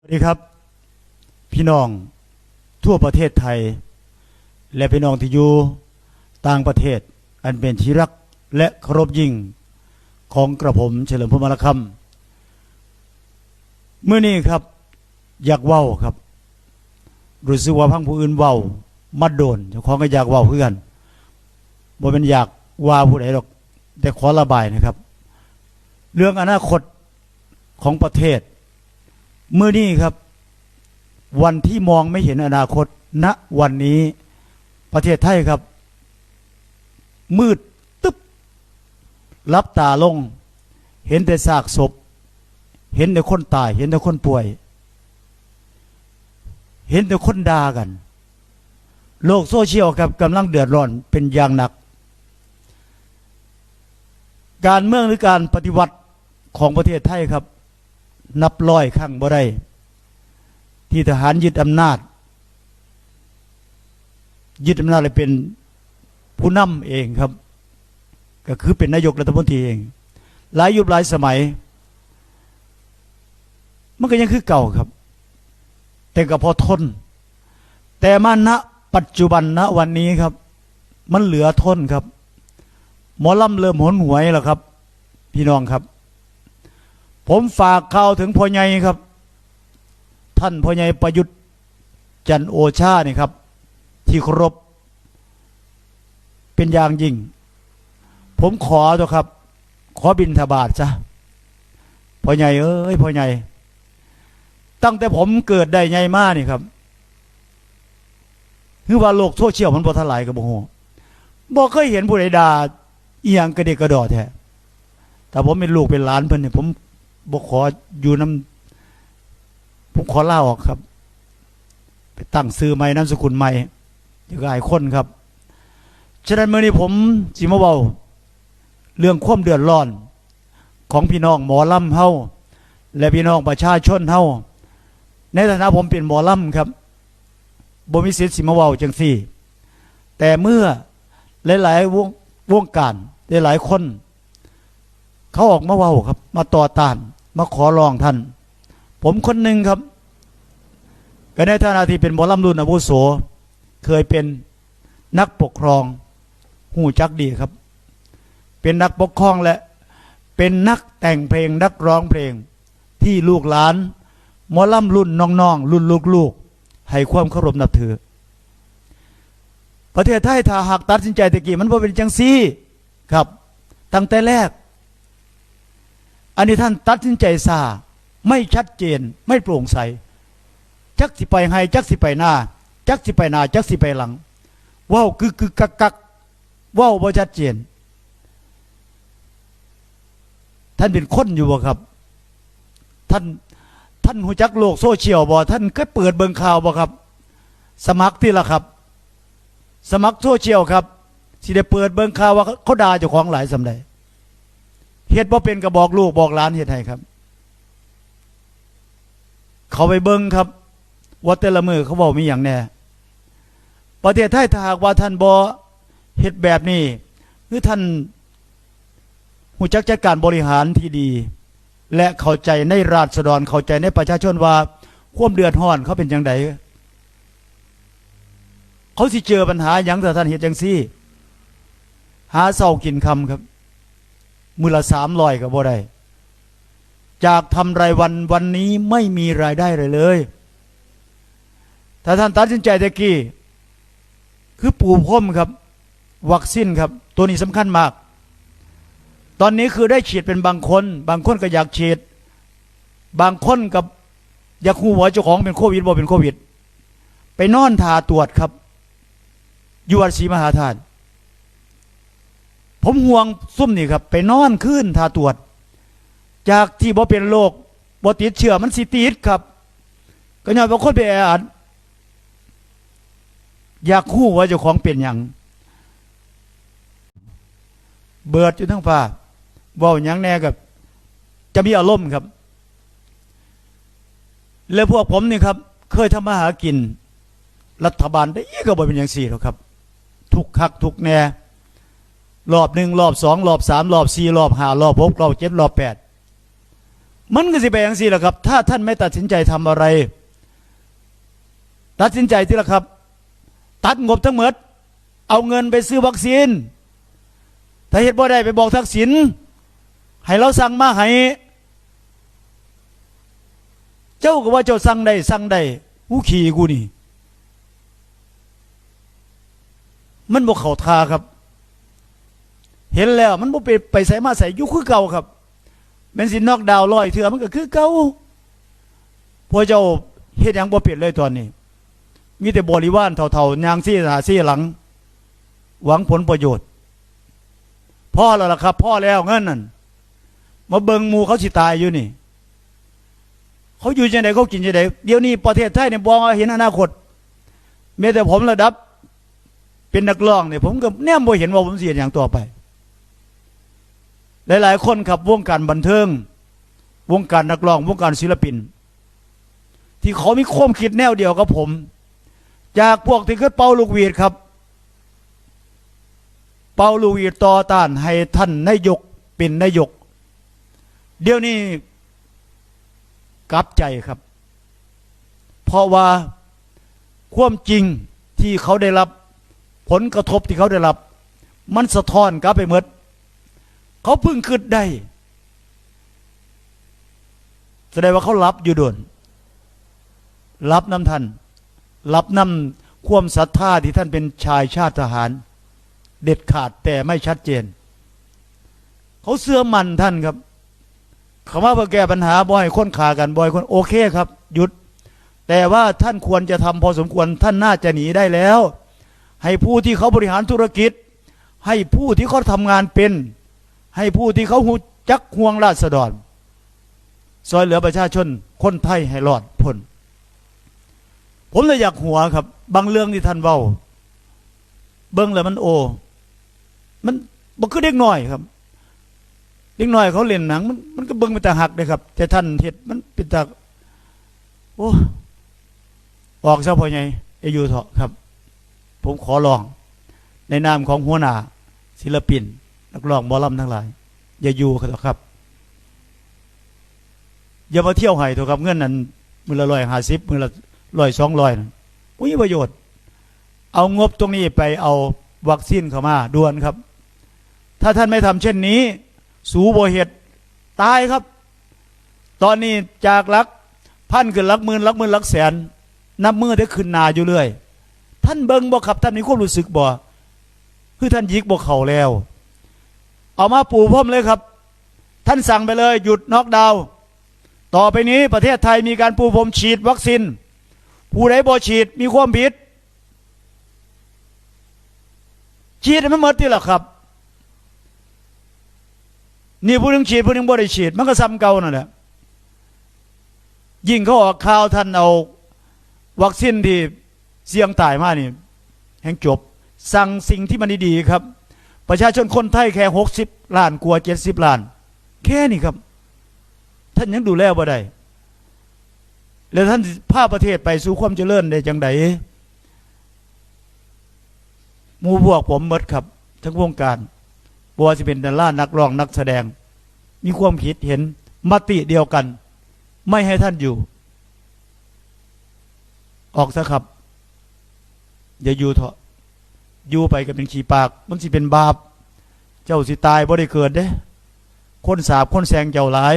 สวัสดีครับ พี่น้องทั่วประเทศไทย และพี่น้องที่อยู่ต่างประเทศ อันเป็นที่รักและเคารพยิ่งของกระผมเฉลิมพลมรคำเมื่อนี้ครับ อยากเว้าครับรู้สึกว่าพังผู้อื่นเว้ามัดโดนเจ้าของก็อยากเว้าเพื่อนบ่เป็นอยากว่าผู้ใดหรอกแต่ขอระบายนะครับ เรื่องอนาคตของประเทศ เมื่อนี้ครับ วันที่มองไม่เห็นอนาคตณวันนี้ประเทศไทยครับ มืดตึ๊บรับตาลง เห็นแต่ซากศพ เห็นแต่คนตาย เห็นแต่คนป่วย เห็นแต่คนด่ากัน โลกโซเชียลครับกำลังเดือดร้อนเป็นอย่างหนัก การเมืองหรือการปฏิวัติของประเทศไทยครับ นับร้อยครั้งบ่ได้ ที่ทหารยึดอำนาจ ยึดอำนาจเลยเป็นผู้นำเองครับ ก็คือเป็นนายกรัฐมนตรีเอง หลายยุคหลายสมัย มันก็ยังคือเก่าครับ แต่ก็พอทน แต่มาณปัจจุบันณวันนี้ครับ มันเหลือทนครับ หมอลำเริ่มหนหวยแล้วครับ พี่น้องครับ ผมฝากข่าวถึงพ่อใหญ่ครับ ท่านพ่อใหญ่ประยุทธ์จันโอชานี่ครับ ที่เคารพเป็นอย่างยิ่ง ผมขอตัวครับ ขอบินทบาทซะพ่อใหญ่เอ้ยพ่อใหญ่ ตั้งแต่ผมเกิดได้ใหญ่มากนี่ครับคือว่าโลกโซเชียลมันบ่ทลายกับบ่ฮู้บ่เคยเห็นผู้ใดด่าอียงกระเดกกระดอแท้แต่ผมเป็นลูกเป็นหลานเพิ่นเนี่ยผม บ่ขออยู่น้ำผมขอล่าออกครับ ไปตั้งซื้อใหม่นามสกุลใหม่จะกลายคนครับ ฉะนั้นเมื่อนี้ผมจิมาเบาเรื่องความเดือดร้อน ของพี่น้องหมอลำเฮาและพี่น้องประชาชนเฮาในฐานะผมเป็นหมอลำครับบ่มีสิทธิ์สิมาเว้าจังซี่ แต่เมื่อหลายๆวงวงการหลายๆคน เขาออกมาเว้าครับ มาต่อต้าน มาขอร้องท่าน ผมคนหนึ่งครับก็ในฐานะที่เป็นหมอลำรุ่นอาวุโส เคยเป็นนักปกครองหูจักดีครับ เป็นนักปกครองและเป็นนักแต่งเพลงนักร้องเพลงที่ลูกหลานมอลำรุ่นน้องๆรุ่นลูกๆให้ความเคารพนับถือ ประเทศไทยถ้าหากตัดสินใจตะกี้มันว่เป็นจังซี่ครับ ตั้งแต่แรก อันนี้ท่านตัดสินใจซาไม่ชัดเจนไม่โปร่งใส จักสิไปให้จักสิไปหน้า จักสิไปหน้าจักสิไปหลังว้าวกึกกึกกักกักว้าวบ่ชัดเจน ท่านเป็นคนอยู่บ่ครับ ท่านท่านหูจักโลกโซเชียลบ่ท่านเคยเปิดเบิงข่าวบ่ครับ สมัครที่ละครับ สมัครโซเชียลครับสิได้เปิดเบิงข่าวว่าเขาด่าเจ้าของหลายสำใดเฮ็ดบ่เป็นก็บอกลูกบอกหลานเฮ็ดให้ครับ เขาไปเบิ่งครับว่าแต่ละมือเขาบอกมีอย่างแน่ประเทศไทยถ้าหากว่าท่านบ่เฮ็ดแบบนี้ หรือท่านหูจักจัดการบริหารที่ดี และเข้าใจในราษฎรเข้าใจในประชาชนว่าควมเดือดร้อนเขาเป็นจังไดเขาสิเจอปัญหาอย่างแต่ท่านเฮ็ดจังซี่ หาเศร้ากินคำครับ มือละสามร้อยก็บ่ได้จากทำรายวันวันนี้ไม่มีรายได้เลยเลย ถ้าท่านตัดสินใจตะกี้คือปูพรมครับ วัคซีนครับ ตัวนี้สำคัญมาก ตอนนี้คือได้ฉีดเป็นบางคน บางคนก็อยากฉีด บางคนกับอยากหูว่าเจ้าของเป็นโควิดบ่เป็นโควิด ไปนอนทาตรวจครับ อยู่วัดศรีมหาธาตุ ผมห่วงซุ่มนี่ครับ ไปนอนขึ้นทาตรวจ จากที่บ่เป็นโรคบ่ติดเชื้อมันสิติดครับ ก็ย้อนว่าคนไปแออัดอยากคู่ว่าเจ้าของเป็นอย่างเบิดอยู่ทั้งฟ้าว้าหยังแน่กับ จะมีอารมณ์ครับ แล้วพวกผมนี่ครับ เคยทำมาหากิน รัฐบาลได้ก็บ่เป็นอย่างสี่หรอกครับ ทุกคักทุกแน่ รอบหนึ่งรอบสองรอบสามรอบสี่รอบห้ารอบหกรอบเจ็ดรอบแปดมันก็สิไปอย่างสี่แหละครับ ถ้าท่านไม่ตัดสินใจทำอะไร ตัดสินใจที่ละครับ ตัดงบทั้งหมด เอาเงินไปซื้อวัคซีน ถ้าเหตุบ่ได้ไปบอกทักษิณให้เราสั่งมาให้เจ้าก็ว่าเจ้าสั่งได้สั่งได้หูขี่กูนี่ มันบ่เขาท่าครับ เห็นแล้วมันบ่ไปไปใส่มาใส่ยุคคือเก่าครับแม่นสินนอกดาวลอยเถื่อมันก็คือเก่าพวกเจ้าเฮ็ดหยังบ่เปลี่ยนเลยตอนนี้ มีแต่บริวารเท่าๆยางซี่หาซี่หลัง หวังผลประโยชน์พ่อแล้วล่ะครับ พ่อแล้วเงินนั่นมาเบิงมูเขาสิตายอยู่นี่ เขาอยู่จังไดเขากินจังไดเดี๋ยวนี้ประเทศไทยเนี่ยบองเห็นอนาคตแม้แต่ผมระดับ เป็นนักร้องเนี่ยผมก็แนมบ่เห็นว่าผมเสียอย่างต่อไป หลาย ๆ คนครับวงการบันเทิง วงการนักร้องวงการศิลปิน ที่เขามีความคิดแนวเดียวกับผม จากพวกที่เคยเป่าลูกหวีดครับ เป่าลูกหวีดต่อต้านให้ท่านนายกเป็นนายก เดี๋ยวนี้กลับใจครับ เพราะว่าความจริงที่เขาได้รับ ผลกระทบที่เขาได้รับ มันสะท้อนกลับไปหมด เขาพิ่งคิดได้ แสดงว่าเขารับอยู่โดนรับน้ำท่านรับน้ำความศรัทธาที่ท่านเป็นชายชาติทหาร เด็ดขาดแต่ไม่ชัดเจน เขาเสื่อมันท่านครับคำว่าเพื่อแก้ปัญหาบ่อยค้นขากันบ่อยคนโอเคครับหยุด แต่ว่าท่านควรจะทำพอสมควรท่านน่าจะหนีได้แล้ว ให้ผู้ที่เขาบริหารธุรกิจ ให้ผู้ที่เขาทำงานเป็น ให้ผู้ที่เขาหูจักห่วงราษฎรซอยเหลือประชาชนคนไทยให้รอดพ้นผมเลยอยากหัวครับ บางเรื่องที่ท่านเว้า เบิ้งแล้วมันโอ มันบ่คือเด็กหน้อยครับเด็กหน้อยเขาเล่นหนัง มันมันก็เบิ้งเป็นตาหักเลยครับ แต่ท่านเฮ็ดมันเป็นตาโอ้ออกซะพอใหญ่ไอายุเถอะครับ ผมขอลอง ในนามของหัวหน้าศิลปิน นักร้องบอลลัมทั้งหลาย อย่าอยู่ครับ อย่ามาเที่ยวไห้เถอะครับ เงินนั้นมือละร้อยห้าสิบมือละร้อยสองร้อยอุ้ยประโยชน์ เอางบตรงนี้ไปเอาวัคซีนเข้ามาด่วนครับ ถ้าท่านไม่ทำเช่นนี้ สูบเหตุตายครับ ตอนนี้จากลักพันขึ้นลักหมื่นลักหมื่นลักแสน นับมือได้ขึ้นนาอยู่เรื่อย ท่านเบิงบอกครับท่านมีความรู้สึกบ่คือท่านยิกบอกเขาแล้ว เอามาปูพรมเลยครับ ท่านสั่งไปเลย หยุดน็อกดาวน์ต่อไปนี้ประเทศไทยมีการปูพรมฉีดวัคซีนผู้ใดบ่ฉีดมีความผิดฉีดให้มันหมดที่หรอครับ นี่ผู้นึงฉีดผู้นึงบ่ได้ฉีด มันก็ซ้ำเก่านั่นแหละยิ่งเขาออกข่าวท่านเอา วัคซีนที่เสี่ยงตายมากนี่แห่งจบ สั่งสิ่งที่มันดีๆครับ ประชาชนคนไทยแค่หกสิบล้านกว่าเจ็ดสิบล้าน แค่นี้ครับ ท่านยังดูแลบ่ได้แล้วท่านพาประเทศไปสู่ความเจริญได้จังไดมูพวกผมหมดครับ ทั้งวงการบัวจะเป็นดารานักร้องนักแสดง มีความคิดเห็นมติเดียวกัน ไม่ให้ท่านอยู่ ออกซะครับ อย่าอยู่เถอะ อยู่ไปกับเป็นขี้ปาก มันสิเป็นบาป เจ้าสิตายบ่ได้เกิดเด้ คนสาบคนแสงเจ้าหลาย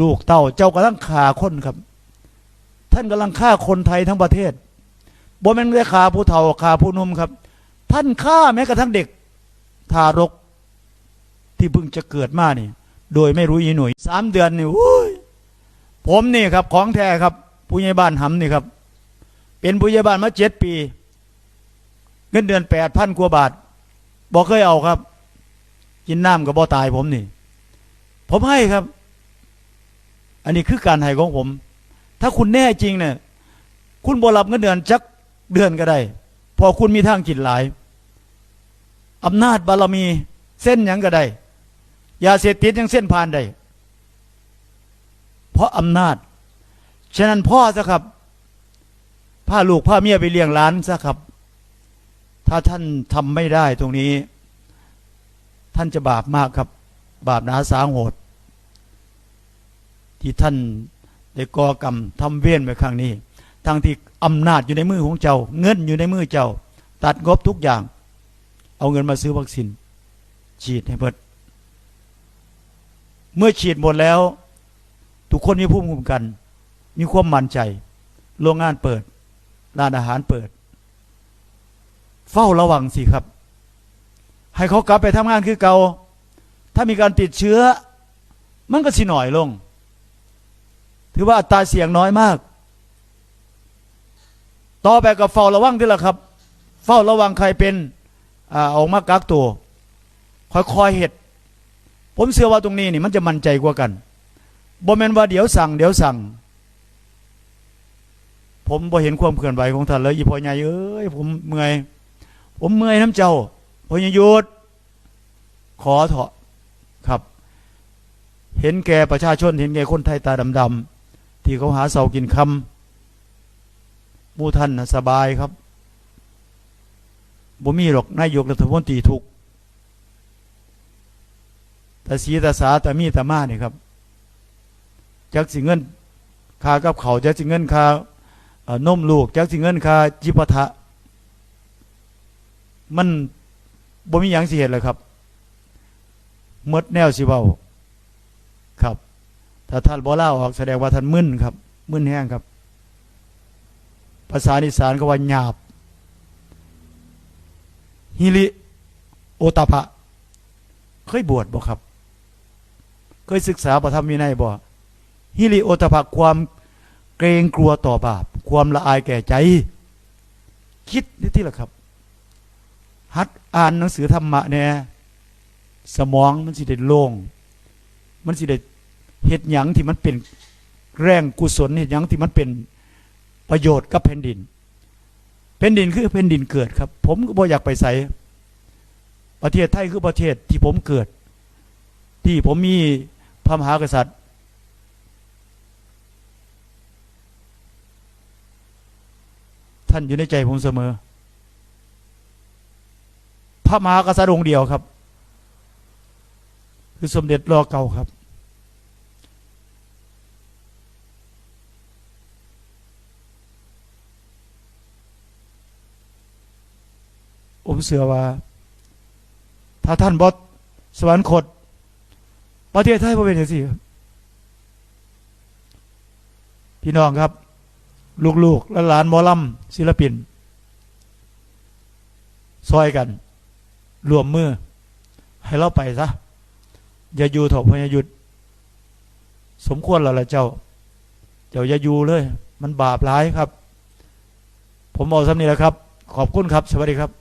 ลูกเต้าเจ้ากำลังฆ่าคนครับ ท่านกำลังฆ่าคนไทยทั้งประเทศบ่แม่นได้ฆ่าผู้เฒ่าฆ่าผู้นุ่มครับ ท่านฆ่าแม้กระทั่งเด็ก ทารก ที่เพิ่งจะเกิดมานี่ โดยไม่รู้ยีหน่วยสามเดือนนี่อุ้ยผมนี่ครับ ของแท้ครับ ผู้ใหญ่บ้านหำนี่ครับ เป็นผู้ใหญ่บ้านมาเจ็ดปี เงินเดือนแปดพันกว่าบาทบอกเคยเอาครับ กินน้ำกับบ่ตายผมนี่ ผมให้ครับ อันนี้คือการให้ของผม ถ้าคุณแน่จริงเนี่ยคุณบ่รับเงินเดือนจักเดือนก็ได้ พอคุณมีทางจิตหลายอำนาจบารมีเส้นยังก็ได้ยาเสพติดยังเส้นผ่านได้เพราะอำนาจ ฉะนั้นพ่อซะครับพาลูกพาเมียไปเลี้ยงหล้านซะครับ ถ้าท่านทำไม่ได้ตรงนี้ ท่านจะบาปมากครับ บาปหนาสาโหด ที่ท่านได้ก่อกรรมทำเว้นไว้ครั้งนี้ทั้งที่อำนาจอยู่ในมือของเจ้า เงินอยู่ในมือเจ้า ตัดงบทุกอย่าง เอาเงินมาซื้อวัคซีนฉีดให้เบิดเมื่อฉีดหมดแล้ว ทุกคนมีภูมิคุ้มกัน มีความมั่นใจ โรงงานเปิด ร้านอาหารเปิด เฝ้าระวังสิครับ ให้เขากลับไปทำงานคือเกาถ้ามีการติดเชื้อ มันก็สิหน่อยลง ถือว่าอัตราเสี่ยงน้อยมาก ต่อไปกับเฝ้าระวังที่ละครับ เฝ้าระวังใครเป็นออกมากักตัวคอยๆเห็ด ผมเชื่อว่าตรงนี้นี่มันจะมั่นใจกว่ากันบ่แมนว่าเดี๋ยวสั่ง เดี๋ยวสั่ง ผมบ่เห็นความเคลื่อนไหวของท่านเลยอีพอใหญ่เอ้ยผมเมื่อย ผมเมื่อยน้ำเจ้าพญยุดขอเถอะครับ เห็นแก่ประชาชน เห็นแก่คนไทยตาดำๆที่เขาหาเสากินคำหมู่ท่านสบายครับบ่มีหรอกนายกรัฐมนตรีทุกแต่สีต่สาแต่มีแต่มาเนี่ยครับจักสิเงินคากับเขาจักสิเงินคาเอ่อนมลูกจักสิเงินคาจิปาถะ มันบ่มีหยังสิเหตุเลยครับหมดแนวสิเบาครับ ถ้าท่านบ่ล่าออกแสดงว่าท่านมึนครับ มึนแห้งครับ ภาษาอีสานก็ว่าหยาบฮิริโอตาภะเคยบวชบ่ครับ เคยศึกษาพระธรรมวินัยบ่ฮิริโอตาภะความเกรงกลัวต่อบาป ความละอายแก่ใจ คิดนี่ที่ละครับ หัดอ่านหนังสือธรรมะเนี่ยสมองมันสิได้โล่ง มันสิได้เหตุหยังที่มันเป็นแรงกุศลเหตุหยังที่มันเป็นประโยชน์กับแผ่นดิน แผ่นดินคือแผ่นดินเกิดครับ ผมก็บ่อยากไปใส่ประเทศไทยคือประเทศที่ผมเกิด ที่ผมมีพระมหากษัตริย์ ท่านอยู่ในใจผมเสมอ พระมหากษัตริย์องค์เดียวครับ คือสมเด็จรอเก่าครับ ผมเสือว่า ถ้าท่านบอสสวรรคตประเทศไทยเป็นอย่างสิครับพี่น้องครับ ลูกๆและหลานมอลำศิลปินซอยกัน รวมมือ ให้เราไปซะอย่าอยู่เถอะพญายุด สมควรแล้วละเจ้า เจ้าอย่าอยู่เลย มันบาปร้ายครับ ผมบอกสำนี้แหล้วครับ ขอบคุณครับ สวัสดีครับ